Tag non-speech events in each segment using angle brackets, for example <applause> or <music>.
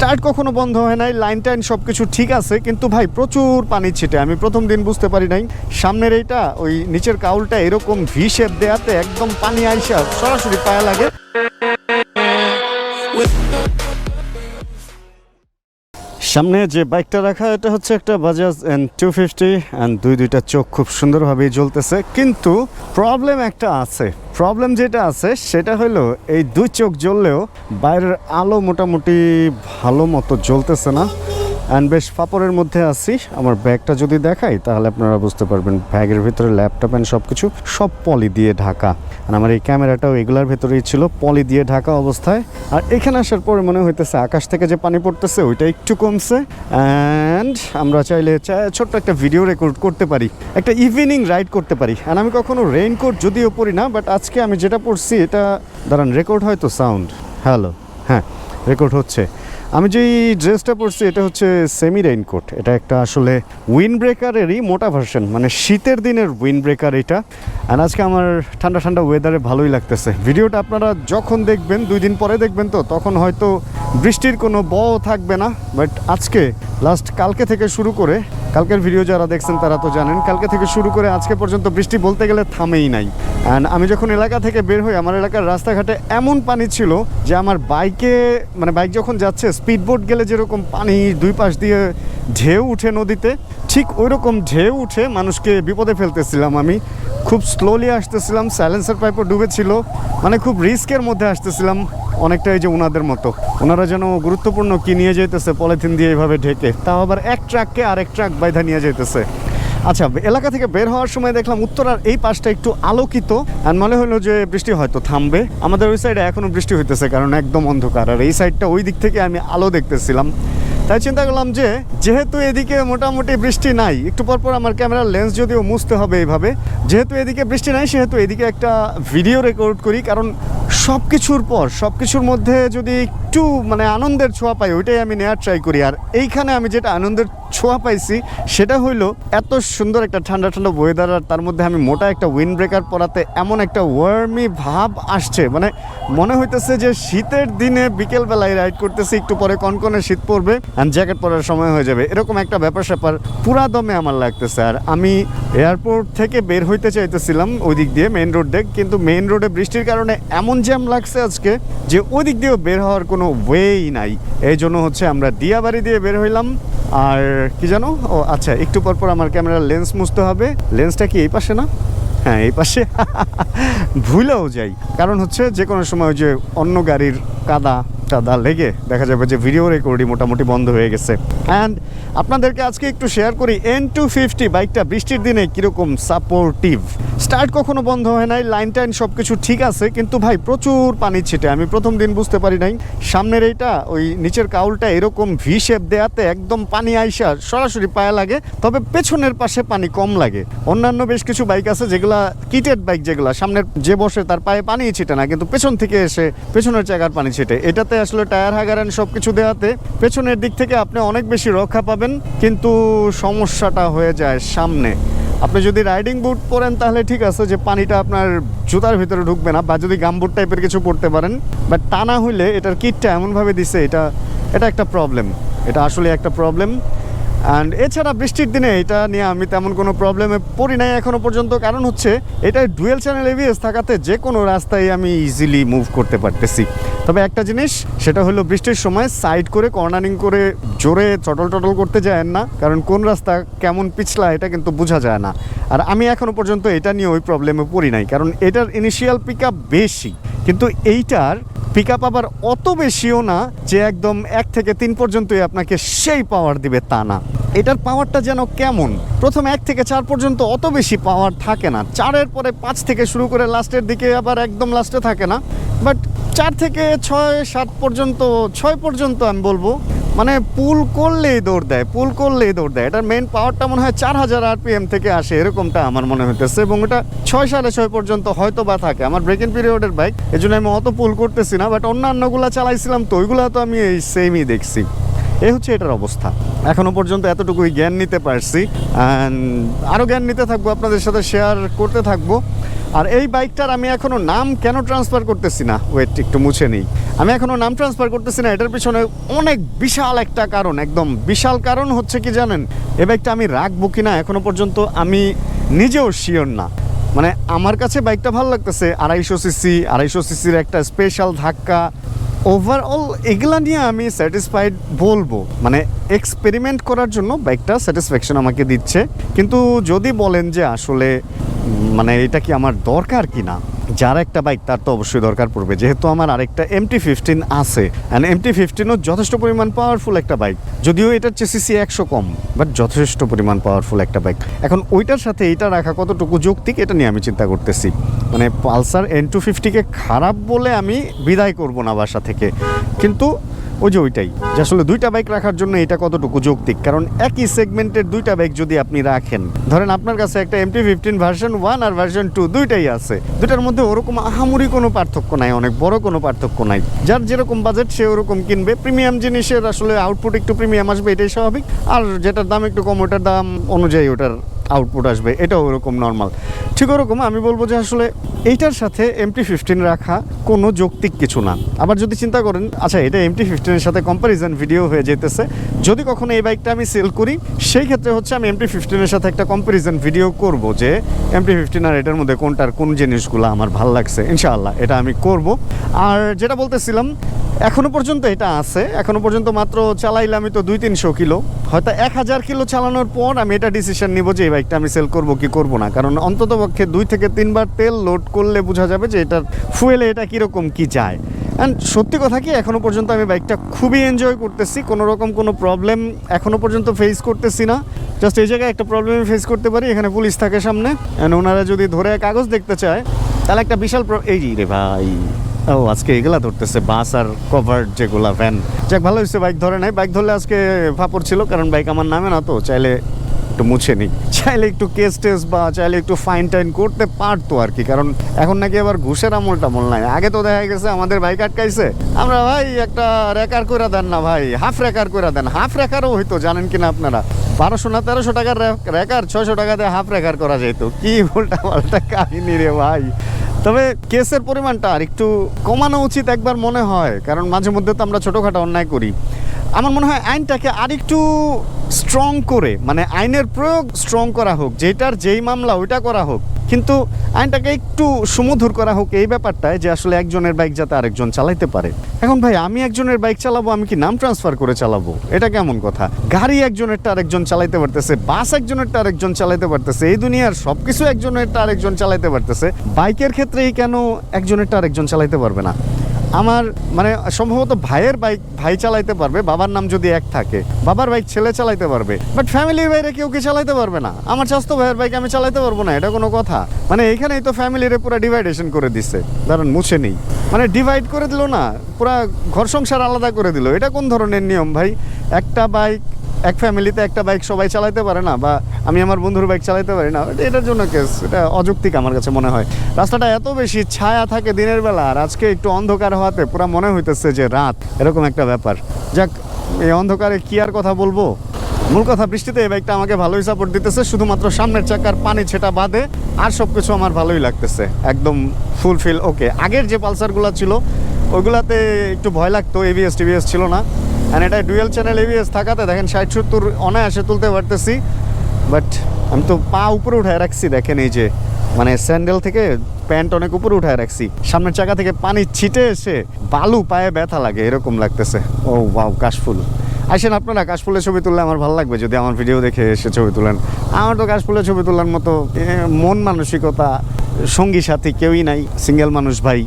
Start কখনো বন্ধ হয় নাই লাইন টাইন সব কিছু ঠিক আছে, কিন্তু ভাই প্রচুর পানি ছিটে। আমি প্রথম দিন বুঝতে পারি নাই, সামনের এইটা, ওই নিচের কাউলটা এরকম ভি শেপ দেয়াতে একদম পানি আইসা সরাসরি পায়া লাগে। সামনে যে বাইকটা রাখা, এটা হচ্ছে একটা Bajaj N two fifty and দুই দুইটা চোখ খুব সুন্দরভাবেই জ্বলতেছে। কিন্তু প্রবলেম একটা আছে। প্রবলেম যেটা আছে, সেটা হলো এই দুই চোখ জ্বললেও বাইরের আলো মোটামুটি ভালো মতো জ্বলতেছে না। অ্যান্ড বেশ পাপড়ের মধ্যে আছি। আমার ব্যাগটা যদি দেখাই, তাহলে আপনারা বুঝতে পারবেন, ব্যাগের ভিতরে ল্যাপটপ অ্যান্ড সব কিছু সব পলি দিয়ে ঢাকা। আর আমার এই ক্যামেরাটাও এগুলার ভেতরেই ছিল, পলি দিয়ে ঢাকা অবস্থায়। আর এখানে আসার পরে মনে হইতেছে আকাশ থেকে যে পানি পড়তেছে ওইটা একটু কমছে। অ্যান্ড আমরা চাইলে ছোট্ট একটা ভিডিও রেকর্ড করতে পারি, একটা ইভিনিং রাইড করতে পারি। অ্যান্ড আমি কখনো রেইনকোট যদিও পরি না বাট আজকে আমি যেটা পড়ছি এটা, দাঁড়ান রেকর্ড হয়তো সাউন্ড হ্যালো হ্যাঁ রেকর্ড হচ্ছে। আমি যেই ড্রেসটা পরছি, এটা হচ্ছে সেমি রেইনকোট এটা একটা আসলে উইন্ড ব্রেকারেরই মোটা ভার্সন মানে শীতের দিনের উইন্ড ব্রেকার এটা। আর আজকে আমার ঠান্ডা ঠান্ডা ওয়েদারে ভালোই লাগতেছে। ভিডিওটা আপনারা যখন দেখবেন, দুই দিন পরে দেখবেন তো, তখন হয়তো বৃষ্টির কোনো ব থাকবে না। বাট আজকে লাস্ট কালকে থেকে শুরু করে, কালকের ভিডিও যারা দেখছেন তারা তো জানেন, কালকে থেকে শুরু করে আজকে পর্যন্ত বৃষ্টি বলতে গেলে থামেই নাই। অ্যান্ড আমি যখন এলাকা থেকে বের হই, আমার এলাকার রাস্তাঘাটে এমন পানি ছিল যে আমার বাইকে মানে বাইক যখন যাচ্ছে স্পিড স্পিডবোট গেলে যেরকম পানি দুই পাশ দিয়ে ঢেউ উঠে নদীতে, ঠিক ওই রকম ঢেউ উঠে মানুষকে বিপদে ফেলতেছিলাম আমি। খুব স্লোলি আসতেছিলাম সাইলেন্সার পাইপও ডুবেছিল মানে খুব রিস্কের মধ্যে আসতেছিলাম অনেকটা এই যে ওনাদের মতো। ওনারা যেন গুরুত্বপূর্ণ কি নিয়ে যেতেছে পলিথিন দিয়ে এইভাবে ঢেকে, তাও আবার এক ট্রাককে আরেক ট্রাক বাইধা নিয়ে যেতেছে আচ্ছা এলাকা থেকে বের হওয়ার সময় দেখলাম উত্তরার এই পাশটা একটু আলোকিত। আর মনে হলো যে বৃষ্টি হয়তো থামবে। আমাদের ওই সাইডে এখনও বৃষ্টি হইতেছে কারণ একদম অন্ধকার। আর এই সাইডটা ওই দিক থেকে আমি আলো দেখতেছিলাম। তাই চিন্তা করলাম যে, যেহেতু এদিকে মোটামুটি বৃষ্টি নাই, একটু পর পর আমার ক্যামেরার লেন্স যদিও মুছতে হবে এইভাবে, যেহেতু এদিকে বৃষ্টি নাই, সেহেতু এদিকে একটা ভিডিও রেকর্ড করি। কারণ সব কিছুর পর সব কিছুর মধ্যে যদি একটু মানে আনন্দের ছোঁয়া পাই, ওইটাই আমি নেওয়ার ট্রাই করি। আর এইখানে আমি যেটা আনন্দের ছোঁয়া পাইছি, সেটা হইল এত সুন্দর একটা ঠান্ডা ঠান্ডা ওয়েদার আর তার মধ্যে আমি মোটা একটা উইন্ড ব্রেকার পরাতে এমন একটা ওয়ার্মি ভাব আসছে। মানে মনে হইতেছে যে শীতের দিনে বিকেলবেলায় রাইড করতেছি, একটু পরে কনকনে শীত পড়বে অ্যান্ড জ্যাকেট পরার সময় হয়ে যাবে। এরকম একটা ব্যাপার স্যাপার পুরা দমে আমার লাগতেছে। আর আমি এয়ারপোর্ট থেকে বের হইতে চাইতেছিলাম ওই দিক দিয়ে মেইন রোড দেখ, কিন্তু মেন রোডে বৃষ্টির কারণে এমন জ্যাম লাগছে আজকে যে ওই দিক দিয়েও বের হওয়ার কোনো ওয়েই নাই। এই জন্য হচ্ছে আমরা দিয়াবাড়ি দিয়ে বের হইলাম। আর কি জানো? ও আচ্ছা একটু পর পর আমার ক্যামেরার লেন্স মুছতে হবে। লেন্সটা কি এই পাশে না? হ্যাঁ এই পাশে। <laughs> ভুলেও যাই। কারণ হচ্ছে যে কোনো সময় যে অন্য গাড়ির কাদা টাদা লেগে দেখা যাবে যে ভিডিও রেকর্ডই মোটামুটি বন্ধ হয়ে গেছে। অ্যান্ড আপনাদেরকে আজকে একটু শেয়ার করি এন টু ফিফটি বাইকটা বৃষ্টির দিনে কীরকম সাপোর্টিভ স্টার্ট কখনো বন্ধ হয় নাই লাইন টাইন সব কিছু ঠিক আছে, কিন্তু ভাই প্রচুর পানি ছিটে। আমি প্রথম দিন বুঝতে পারি নাই, সামনের এইটা, ওই নিচের কাউলটা এরকম ভি শেপ দেয়াতে একদম পানি আইসা সরাসরি পায়া লাগে, তবে পেছনের পাশে পানি কম লাগে। অন্যান্য বেশ কিছু বাইক আছে যেগুলা কিটেড বাইক যেগুলা, সামনের যে বসে তার পায়ে পানি ছিটে না, কিন্তু পেছন থেকে এসে পেছনের জায়গার পানি ছিটে। এটাতে আসলে টায়ার হাগারেন সব কিছু দেওয়াতে। পেছনের দিক থেকে আপনি অনেক বেশি রক্ষা পাবেন, কিন্তু সমস্যাটা হয়ে যায় সামনে। আপনি যদি রাইডিং বুট পরেন তাহলে ঠিক আছে যে পানিটা আপনার জুতার ভিতরে ঢুকবে না বা যদি গামবুট টাইপের কিছু পড়তে পারেন। বাট টানা হইলে এটার কিটটা এমনভাবে দিছে, এটা এটা একটা প্রবলেম এটা আসলে একটা প্রবলেম অ্যান্ড এছাড়া বৃষ্টির দিনে এটা নিয়ে আমি তেমন কোনো প্রবলেমে পড়ি নাই এখনও পর্যন্ত। কারণ হচ্ছে, এটা ডুয়েল চ্যানেল এভিএস থাকাতে যে কোনো রাস্তায় আমি ইজিলি মুভ করতে পারতেছি। তবে একটা জিনিস, সেটা হলো বৃষ্টির সময় সাইড করে কর্নারিং করে জোরে চটল টটল করতে যায় না। কারণ কোন রাস্তা কেমন পিছলা, এটা কিন্তু বোঝা যায় না। আর আমি এখনও পর্যন্ত এটা নিয়ে ওই প্রবলেমে পড়ি নাই। কারণ এটার ইনিশিয়াল পিক বেশি। কিন্তু এইটার পিক আপ আবার অত বেশিও না যে একদম এক থেকে তিন পর্যন্তই আপনাকে সেই পাওয়ার দিবে তা না। এটার পাওয়ারটা যেন কেমন? প্রথম এক থেকে চার পর্যন্ত অত বেশি পাওয়ার থাকে না। চারের পরে পাঁচ থেকে শুরু করে লাস্টের দিকে আবার একদম লাস্টে থাকে না। বাট চার থেকে ছয়, সাত পর্যন্ত, ছয় পর্যন্ত আমি বলব মানে পুল করলেই দৌড় দেয় পুল করলেই দৌড় দেয়। এটার মেন পাওয়ারটা মনে হয় চার হাজার আরপিএম থেকে আসে, এরকমটা আমার মনে হইতেছে। এবং এটা ছয় সাড়ে ছয় পর্যন্ত হয়তো বা থাকে। আমার ব্রেকিং পিরিয়ডের বাইক এই জন্য আমি অত পুল করতেছি না বাট অন্যান্যগুলা চালাইছিলাম তো, ওইগুলা তো আমি এই সেমই দেখছি। এই হচ্ছে এটার অবস্থা। এখনও পর্যন্ত এতটুকুই জ্ঞান নিতে পারছি। আরও জ্ঞান নিতে থাকব, আপনাদের সাথে শেয়ার করতে থাকব। আর এই বাইকটার আমি এখনও নাম কেন ট্রান্সফার করতেছি না? ওয়েট একটু মুছে নেই। আমি এখনও নাম ট্রান্সফার করতেছি না, এটার পিছনে অনেক বিশাল একটা কারণ, একদম বিশাল কারণ হচ্ছে কি জানেন? এ বাইকটা আমি রাখব কিনা এখনও পর্যন্ত আমি নিজেও শিওর না। মানে আমার কাছে বাইকটা ভালো লাগতেছে, আড়াইশো সিসি আড়াইশো সিসির একটা স্পেশাল ধাক্কা। ওভারঅল এগুলা নিয়ে আমি স্যাটিসফাইড বলব। মানে এক্সপেরিমেন্ট করার জন্য বাইকটা স্যাটিসফ্যাকশন আমাকে দিচ্ছে। কিন্তু যদি বলেন যে আসলে মানে এটা কি আমার দরকার কি না? যার একটা বাইক তার তো অবশ্যই দরকার পড়বে। যেহেতু আমার আরেকটা এমটি ফিফটিন আছে। অ্যান্ড এমটি ফিফটিনও যথেষ্ট পরিমাণ পাওয়ারফুল একটা বাইক যদিও এটার চেয়ে সিসি একশো কম বাট যথেষ্ট পরিমাণ পাওয়ারফুল একটা বাইক এখন ওইটার সাথে এটা রাখা কতটুকু যৌক্তিক, এটা নিয়ে আমি চিন্তা করতেছি। মানে পালসার এন টু ফিফটিকে খারাপ বলে আমি বিদায় করব না বাসা থেকে। কিন্তু ওই যে ওইটাই। যে আসলে দুইটা বাইক রাখার জন্য এটা কতটুকু যৌক্তিক? কারণ একই সেগমেন্টের দুইটা বাইক যদি আপনি রাখেন, ধরেন আপনার কাছে একটা এমটি ফিফটিন ভার্সন ওয়ান আর ভার্সন টু দুইটাই আছে। দুইটার মধ্যে ওরকম আহামরি কোনো পার্থক্য নাই, অনেক বড় কোনো পার্থক্য নাই। যার যেরকম বাজেট সে ওরকম কিনবে। প্রিমিয়াম জিনিসের আসলে আউটপুট একটু প্রিমিয়াম আসবে, এটাই স্বাভাবিক। আর যেটার দাম একটু কম, ওটার দাম অনুযায়ী ওটার আউটপুট আসবে, এটাও ওরকম নর্মাল ঠিক ওরকম, আমি বলব যে আসলে এইটার সাথে এমটি ফিফটিন রাখা কোনো যৌক্তিক কিছু না। আবার যদি চিন্তা করেন আচ্ছা এটা এমটি ফিফটিনের সাথে কম্পারিজন ভিডিও হয়ে যেতেছে, যদি কখনো এই বাইকটা আমি সেল করি, সেই ক্ষেত্রে হচ্ছে আমি এমটি ফিফটিনের সাথে একটা কম্পারিজন ভিডিও করব যে এমটি ফিফটিন আর এটার মধ্যে কোনটার কোন জিনিসগুলো আমার ভালো লাগছে। ইনশাআল্লাহ, এটা আমি করব। আর যেটা বলতেছিলাম, এখনও পর্যন্ত এটা আছে, এখনও পর্যন্ত মাত্র চালাইলাম আমি তো দুই তিনশো কিলো। হয়তো এক হাজার কিলো চালানোর পর আমি এটা ডিসিশন নিব যে এই বাইকটা আমি সেল করব কি করব না? কারণ অন্তত পক্ষে দুই থেকে তিনবার তেল লোড করলে বোঝা যাবে যে এটার ফুয়েলে এটা কীরকম কি চায়। অ্যান্ড সত্যি কথা কি, এখনও পর্যন্ত আমি বাইকটা খুবই এনজয় করতেছি, কোনো রকম কোনো প্রবলেম এখনও পর্যন্ত ফেস করতেছি না। জাস্ট এই জায়গায় একটা প্রবলেম ফেস করতে পারি, এখানে পুলিশ থাকে সামনে। অ্যান্ড ওনারা যদি ধরে কাগজ দেখতে চায়, তাহলে একটা বিশাল এই রে ভাই, ও আজকে এগুলা ধরতেছে বাস আর কভার যেগুলা ভ্যান যাক, ভালো হয়েছে বাইক ধরে নাই। বাইক ধরলে আজকে ফাপড় ছিল, কারণ বাইক আমার নামে না তো, চাইলে একটু মুছে নিই। চাইলে একটু কেস টেস বা চাইলে একটু ফাইন টাইন করতে পারতো আর কি, কারণ এখন নাকি আবার ঘুষের আমল টামল নাই। আগে তো দেখা গেছে আমাদের বাইক আটকাইছে। আমরা, ভাই, একটা রেকার করে দেন না ভাই হাফ রেকার করে দেন। হাফ রেকারও হইতো, জানেন কিনা আপনারা? বারোশো না তেরোশো টাকার রেকার ছয়শো টাকা দিয়ে হাফ রেকার করা যেত। কি উল্টা পাল্টা কাহিনী রে ভাই। তবে কেসের পরিমাণটা আর একটু কমানো উচিত একবার মনে হয়, কারণ মাঝে মধ্যে তো আমরা ছোটোখাটো অন্যায় করি। আমার মনে হয় আইনটাকে আরেকটু স্ট্রং করে মানে আইনের প্রয়োগ স্ট্রং করা হোক যেটার যেই মামলা ওইটা করা হোক, কিন্তু আইনটাকে একটু সুমধুর করা হোক এই ব্যাপারটায় যে আসলে একজনের বাইক যাতে আরেকজন চালাইতে পারে। এখন ভাই, আমি একজনের বাইক চালাবো, আমি কি নাম ট্রান্সফার করে চালাবো? এটা কেমন কথা? গাড়ি একজনেরটা আরেকজন চালাইতে পারতেছে, বাস একজনেরটা আরেকজন চালাইতে পারতেছে, এই দুনিয়ার সব কিছু একজনেরটা আরেকজন চালাইতে পারতেছে, বাইকের ক্ষেত্রেই কেন একজনেরটা আরেকজন চালাইতে পারবে না? আমার মানে সম্ভবত ভাইয়ের বাইক ভাই চালাইতে পারবে, বাবার নাম যদি এক থাকে। বাবার বাইক ছেলে চালাইতে পারবে বাট ফ্যামিলির বাইরে কেউ কি চালাইতে পারবে না? আমার স্বাস্থ্য ভাইয়ের বাইক আমি চালাইতে পারব না, এটা কোনো কথা। মানে এখানেই তো ফ্যামিলির পুরো ডিভাইডেশন করে দিচ্ছে কারণ মুছে নেই। মানে ডিভাইড করে দিল না, পুরো ঘর সংসার আলাদা করে দিল। এটা কোন ধরনের নিয়ম ভাই? একটা বাইক, এক ফ্যামিলিতে একটা বাইক সবাই চালাইতে পারে না, বা আমি আমার বন্ধুর বাইক চালাইতে পারি না এটার জন্য কেস এটা অযৌক্তিক আমার কাছে মনে হয়। রাস্তাটা এত বেশি ছায়া থাকে দিনের বেলা, আর আজকে একটু অন্ধকার হওয়াতে পুরো মনে হইতেছে যে রাত, এরকম একটা ব্যাপার। যাক, এই অন্ধকারে কি আর কথা বলব? মূল কথা, বৃষ্টিতে এই বাইকটা আমাকে ভালোই সাপোর্ট দিতেছে, শুধুমাত্র সামনের চাকার পানি ছেটা বাদে আর সব কিছু আমার ভালোই লাগতেছে, একদম ফুলফিল ওকে আগের যে পালসারগুলো ছিল, ওইগুলাতে একটু ভয় লাগতো এবিএস টিভিএস ছিল না। অ্যান্ড এটা ডুয়েল চ্যানেল এবিএস থাকাতে, দেখেন ষাট সত্তর অনায়াসে তুলতে পারতেছি। বাট আমি তো পা উপরে উঠায় রাখছি, দেখেন এই যে মানে স্যান্ডেল থেকে প্যান্ট অনেক উপরে উঠায় রাখছি। সামনের চাকা থেকে পানি ছিটে এসে বালু পায়ে ব্যথা লাগে, এরকম লাগতেছে। ও বাউ কাশফুল। আসেন আপনারা, কাশফুলের ছবি তুললে আমার ভালো লাগবে, যদি আমার ভিডিও দেখে এসে ছবি তুলেন। আমার তো কাশফুলের ছবি তোলার মতো মন মানসিকতা, সঙ্গী সাথী কেউই নাই, সিঙ্গেল মানুষ ভাই,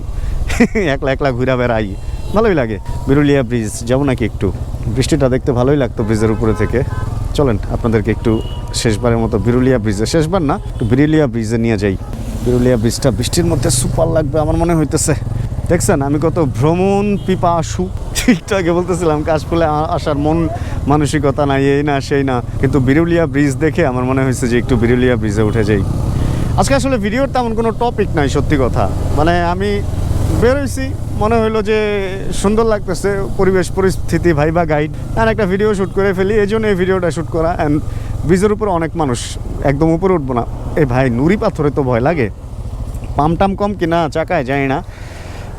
<laughs> একলা একলা ঘুরা বেড়াই, ভালোই লাগে। বিরুলিয়া ব্রিজ, যাব নাকি একটু? বৃষ্টিটা দেখতে ভালোই লাগতো ব্রিজের উপরে থেকে। চলেন, আপনাদেরকে একটু শেষবারের মতো বিরুলিয়া ব্রিজে শেষবার না, একটু বিরুলিয়া ব্রিজে নিয়ে যাই। বিরুলিয়া ব্রিজটা বৃষ্টির মধ্যে সুপার লাগবে, আমার মনে হইতেছে। দেখছেন, আমি কত ভ্রমণ পিপাসু। ঠিকঠাক আগে বলতেছিলাম, কাশফুলে আসার মন মানসিকতা নাই, এই না, সেই না। কিন্তু বিরুলিয়া ব্রিজ দেখে আমার মনে হয়েছে যে একটু বিরুলিয়া ব্রিজে উঠে যাই। আজকে আসলে ভিডিওর তেমন কোনো টপিক নাই, সত্যি কথা। মানে আমি বেরোইছি, মনে হইল যে সুন্দর লাগতেছে, পরিবেশ, পরিস্থিতি, ভাইবা গাইড আর একটা ভিডিও শ্যুট করে ফেলি, এই জন্য এই ভিডিওটা শ্যুট করা। অ্যান্ড ব্রিজের উপর অনেক মানুষ, একদম উপরে উঠবো না। এই ভাই, নুড়ি পাথরে তো ভয় লাগে। পাম টাম কম কিনা চাকায় জানি না।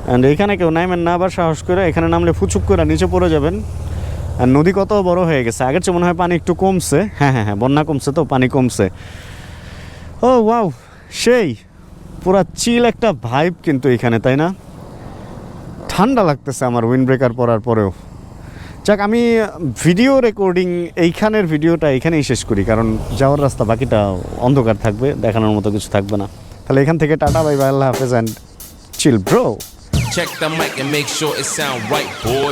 অ্যান্ড এখানে কেউ নামবেন না, আবার সাহস করে এখানে নামলে ফুচুক করে নিচে পড়ে যাবেন। আর নদী কত বড় হয়ে গেছে। আগের চেয়ে মনে হয় পানি একটু কমছে। হ্যাঁ হ্যাঁ হ্যাঁ বন্যা কমছে তো, পানি কমছে। ও ওয়াও সেই। পুরা চিল একটা ভাইব কিন্তু এখানে তাই না? ঠান্ডা লাগতেছে আমার উইন্ড ব্রেকার পরার পরেও। যাক আমি ভিডিও রেকর্ডিং এইখানের ভিডিওটা এখানেই শেষ করি কারণ যাওয়ার রাস্তা বাকিটা অন্ধকার থাকবে দেখানোর মতো কিছু থাকবে না। তাহলে এখান থেকে টাটা বাই বাই আল্লাহ হাফেজ and chill bro Check the mic and make sure it sound right, boys.